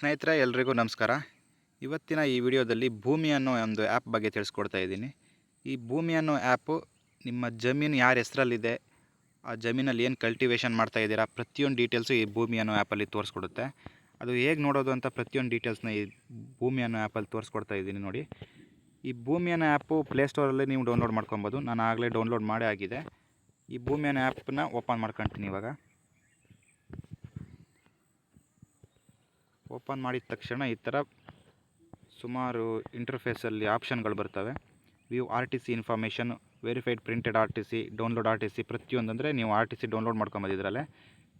ಸ್ನೇಹಿತರೆ, ಎಲ್ರಿಗೂ ನಮಸ್ಕಾರ. ಇವತ್ತಿನ ಈ ವಿಡಿಯೋದಲ್ಲಿ ಭೂಮಿ ಅನ್ನೋ ಒಂದು ಆ್ಯಪ್ ಬಗ್ಗೆ ತಿಳಿಸ್ಕೊಡ್ತಾ ಇದ್ದೀನಿ. ಈ ಭೂಮಿ ಅನ್ನೋ ಆ್ಯಪು ನಿಮ್ಮ ಜಮೀನು ಯಾರ ಹೆಸರಲ್ಲಿದೆ, ಆ ಜಮೀನಲ್ಲಿ ಏನು ಕಲ್ಟಿವೇಷನ್ ಮಾಡ್ತಾ ಇದ್ದೀರಾ, ಪ್ರತಿಯೊಂದು ಡೀಟೇಲ್ಸು ಈ ಭೂಮಿ ಅನ್ನೋ ಆ್ಯಪಲ್ಲಿ ತೋರಿಸ್ಕೊಡುತ್ತೆ. ಅದು ಹೇಗೆ ನೋಡೋದು ಅಂತ ಪ್ರತಿಯೊಂದು ಡೀಟೇಲ್ಸ್ನ ಈ ಭೂಮಿ ಅನ್ನೋ ಆ್ಯಪಲ್ಲಿ ತೋರಿಸ್ಕೊಡ್ತಾ ಇದ್ದೀನಿ ನೋಡಿ. ಈ ಭೂಮಿ ಅನ್ನೋ ಆ್ಯಪು ಪ್ಲೇಸ್ಟೋರಲ್ಲಿ ನೀವು ಡೌನ್ಲೋಡ್ ಮಾಡ್ಕೊಬೋದು. ನಾನು ಆಗಲೇ ಡೌನ್ಲೋಡ್ ಮಾಡೇ ಆಗಿದೆ. ಈ ಭೂಮಿ ಅನ್ನೋ ಆ್ಯಪನ್ನ ಓಪನ್ ಮಾಡ್ಕೊಳ್ತೀನಿ ಇವಾಗ. ಓಪನ್ ಮಾಡಿದ ತಕ್ಷಣ ಈ ಥರ ಸುಮಾರು ಇಂಟರ್ಫೇಸಲ್ಲಿ ಆಪ್ಷನ್ಗಳು ಬರ್ತವೆ. View R T C information, verified printed R T C download R T C ಪ್ರತಿಯೊಂದು ಅಂದರೆ ನೀವು ಆರ್ ಟಿ ಸಿ ಡೌನ್ಲೋಡ್ ಮಾಡ್ಕೊಂಬಂದಿದ್ರಲ್ಲೇ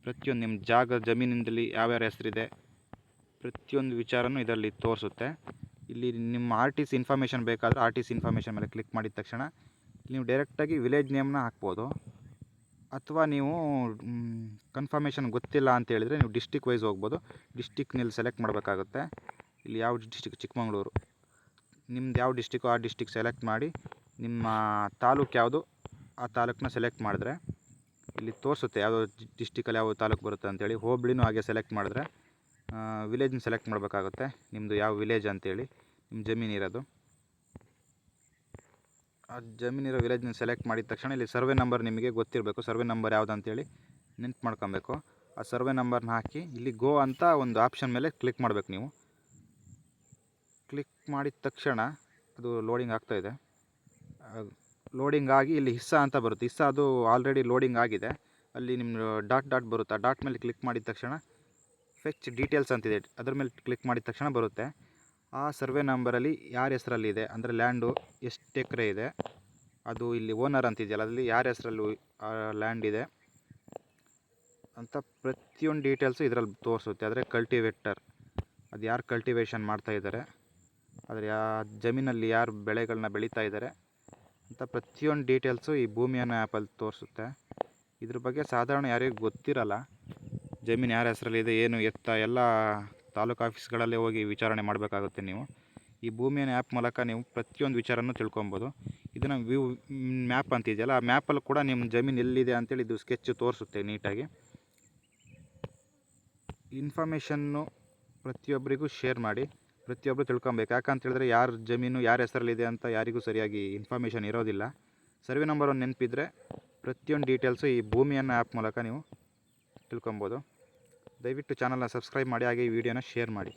ಪ್ರತಿಯೊಂದು ನಿಮ್ಮ ಜಾಗ ಜಮೀನಿನಲ್ಲಿ ಯಾವ್ಯಾವ ಹೆಸರಿದೆ ಪ್ರತಿಯೊಂದು ವಿಚಾರನೂ ಇದರಲ್ಲಿ ತೋರಿಸುತ್ತೆ. ಇಲ್ಲಿ ನಿಮ್ಮ ಆರ್ ಟಿ ಸಿ ಇನ್ಫಾರ್ಮೇಷನ್ ಬೇಕಾದರೆ ಆರ್ ಟಿ ಸಿ ಇನ್ಫಾರ್ಮೇಷನ್ ಮೇಲೆ ಕ್ಲಿಕ್ ಮಾಡಿದ ತಕ್ಷಣ ನೀವು ಡೈರೆಕ್ಟಾಗಿ ವಿಲೇಜ್ ನೇಮ್ನ ಹಾಕ್ಬೋದು. ಅಥವಾ ನೀವು ಕನ್ಫರ್ಮೇಷನ್ ಗೊತ್ತಿಲ್ಲ ಅಂತ ಹೇಳಿದರೆ ನೀವು ಡಿಸ್ಟಿಕ್ ವೈಸ್ ಹೋಗ್ಬೋದು. ಡಿಸ್ಟಿಕ್ನಲ್ಲಿ ಸೆಲೆಕ್ಟ್ ಮಾಡಬೇಕಾಗುತ್ತೆ. ಇಲ್ಲಿ ಯಾವ ಡಿಸ್ಟಿಕ್ ಚಿಕ್ಕಮಗಳೂರು. ನಿಮ್ದು ಯಾವ ಡಿಸ್ಟಿಕ್ಕು ಆ ಡಿಸ್ಟಿಕ್ ಸೆಲೆಕ್ಟ್ ಮಾಡಿ ನಿಮ್ಮ ತಾಲೂಕು ಯಾವುದು ಆ ತಾಲೂಕನ್ನ ಸೆಲೆಕ್ಟ್ ಮಾಡಿದ್ರೆ ಇಲ್ಲಿ ತೋರಿಸುತ್ತೆ ಯಾವುದೋ ಡಿಸ್ಟಿಕಲ್ಲಿ ಯಾವ ತಾಲೂಕು ಬರುತ್ತೆ ಅಂತೇಳಿ ಹೋಬಳಿನೂ ಹಾಗೆ ಸೆಲೆಕ್ಟ್ ಮಾಡಿದ್ರೆ ವಿಲೇಜ್ನ ಸೆಲೆಕ್ಟ್ ಮಾಡಬೇಕಾಗುತ್ತೆ. ನಿಮ್ಮದು ಯಾವ ವಿಲೇಜ್ ಅಂತೇಳಿ. ನಿಮ್ಮ ಜಮೀನು ಇರೋದು. ಆ ಜಮೀನಿರೋ ವಿಲೇಜ್ನ ಸೆಲೆಕ್ಟ್ ಮಾಡಿದ ತಕ್ಷಣ ಇಲ್ಲಿ ಸರ್ವೆ ನಂಬರ್ ನಿಮಗೆ ಗೊತ್ತಿರಬೇಕು. ಸರ್ವೆ ನಂಬರ್ ಯಾವುದು ಅಂತೇಳಿ ನೆನ್ಪು ಮಾಡ್ಕೊಬೇಕು. ಆ ಸರ್ವೆ ನಂಬರ್ನ ಹಾಕಿ ಇಲ್ಲಿ ಗೋ ಅಂತ ಒಂದು ಆಪ್ಷನ್ ಮೇಲೆ ಕ್ಲಿಕ್ ಮಾಡಬೇಕು ನೀವು. ಕ್ಲಿಕ್ ಮಾಡಿದ ತಕ್ಷಣ ಅದು ಲೋಡಿಂಗ್ ಆಗ್ತಾಯಿದೆ ಲೋಡಿಂಗ್ ಆಗಿ ಇಲ್ಲಿ ಹಿಸ್ಸಾ ಅಂತ ಬರುತ್ತೆ. ಹಿಸ್ಸಾ ಅದು ಆಲ್ರೆಡಿ ಲೋಡಿಂಗ್ ಆಗಿದೆ. ಅಲ್ಲಿ ನಿಮ್ಮ ಡಾಟ್ ಡಾಟ್ ಬರುತ್ತೆ. ಆ ಡಾಟ್ ಮೇಲೆ ಕ್ಲಿಕ್ ಮಾಡಿದ ತಕ್ಷಣ ಫೆಚ್ ಡೀಟೇಲ್ಸ್ ಅಂತಿದೆ. ಅದ್ರ ಮೇಲೆ ಕ್ಲಿಕ್ ಮಾಡಿದ ತಕ್ಷಣ ಬರುತ್ತೆ. ಆ ಸರ್ವೆ ನಂಬರಲ್ಲಿ ಯಾರ ಹೆಸರಲ್ಲಿದೆ ಅಂದರೆ ಲ್ಯಾಂಡು ಎಷ್ಟು ಎಕರೆ ಇದೆ? ಅದು ಇಲ್ಲಿ ಓನರ್ ಅಂತಿದೆಯಲ್ಲ, ಅದರಲ್ಲಿ ಯಾರ ಹೆಸರಲ್ಲಿ ಲ್ಯಾಂಡ್ ಇದೆ ಅಂತ ಪ್ರತಿಯೊಂದು ಡೀಟೇಲ್ಸು ಇದರಲ್ಲಿ ತೋರಿಸುತ್ತೆ. ಆದರೆ ಕಲ್ಟಿವೇಟರ್, ಅದು ಯಾರು ಕಲ್ಟಿವೇಷನ್ ಮಾಡ್ತಾ ಇದ್ದಾರೆ ಆದರೆ ಯಾ ಜಮೀನಲ್ಲಿ ಯಾರು ಬೆಳೆಗಳನ್ನ ಬೆಳೀತಾ ಇದ್ದಾರೆ ಅಂತ ಪ್ರತಿಯೊಂದು ಡೀಟೇಲ್ಸು ಈ ಭೂಮಿ ಅನ್ನೋ ಆ್ಯಪಲ್ಲಿ ತೋರಿಸುತ್ತೆ. ಇದ್ರ ಬಗ್ಗೆ ಸಾಧಾರಣ ಯಾರಿಗೂ ಗೊತ್ತಿರಲ್ಲ, ಜಮೀನು ಯಾರ ಹೆಸರಲ್ಲಿದೆ, ಏನು ಎತ್ತ, ಎಲ್ಲ ತಾಲೂಕು ಆಫೀಸ್ಗಳಲ್ಲೇ ಹೋಗಿ ವಿಚಾರಣೆ ಮಾಡಬೇಕಾಗುತ್ತೆ ನೀವು. ಈ ಭೂಮಿಯನ್ನು ಆ್ಯಪ್ ಮೂಲಕ ನೀವು ಪ್ರತಿಯೊಂದು ವಿಚಾರನೂ ತಿಳ್ಕೊಬೋದು. ಇದನ್ನು ವ್ಯೂ ಮ್ಯಾಪ್ ಅಂತಿದೆಯಲ್ಲ, ಆ ಮ್ಯಾಪಲ್ಲಿ ಕೂಡ ನಿಮ್ಮ ಜಮೀನು ಎಲ್ಲಿದೆ ಅಂತೇಳಿ ಇದು ಸ್ಕೆಚ್ ತೋರಿಸುತ್ತೆ ನೀಟಾಗಿ. ಇನ್ಫಾರ್ಮೇಷನ್ನು ಪ್ರತಿಯೊಬ್ಬರಿಗೂ ಶೇರ್ ಮಾಡಿ ಪ್ರತಿಯೊಬ್ಬರು ತಿಳ್ಕೊಬೇಕು. ಯಾಕಂತೇಳಿದ್ರೆ ಯಾರ ಜಮೀನು, ಯಾರ ಹೆಸರಲ್ಲಿದೆ ಅಂತ ಯಾರಿಗೂ ಸರಿಯಾಗಿ ಇನ್ಫಾರ್ಮೇಷನ್ ಇರೋದಿಲ್ಲ. ಸರ್ವೆ ನಂಬರ್ ಒಂದು ನೆನಪಿದ್ರೆ ಪ್ರತಿಯೊಂದು ಡೀಟೇಲ್ಸು ಈ ಭೂಮಿಯನ್ನು ಆ್ಯಪ್ ಮೂಲಕ ನೀವು ತಿಳ್ಕೊಬೋದು. ದಯವಿಟ್ಟು ಚಾನಲ್ನ ಸಬ್ಸ್ಕ್ರೈಬ್ ಮಾಡಿ ಹಾಗೆ ಈ ವಿಡಿಯೋನ ಶೇರ್ ಮಾಡಿ.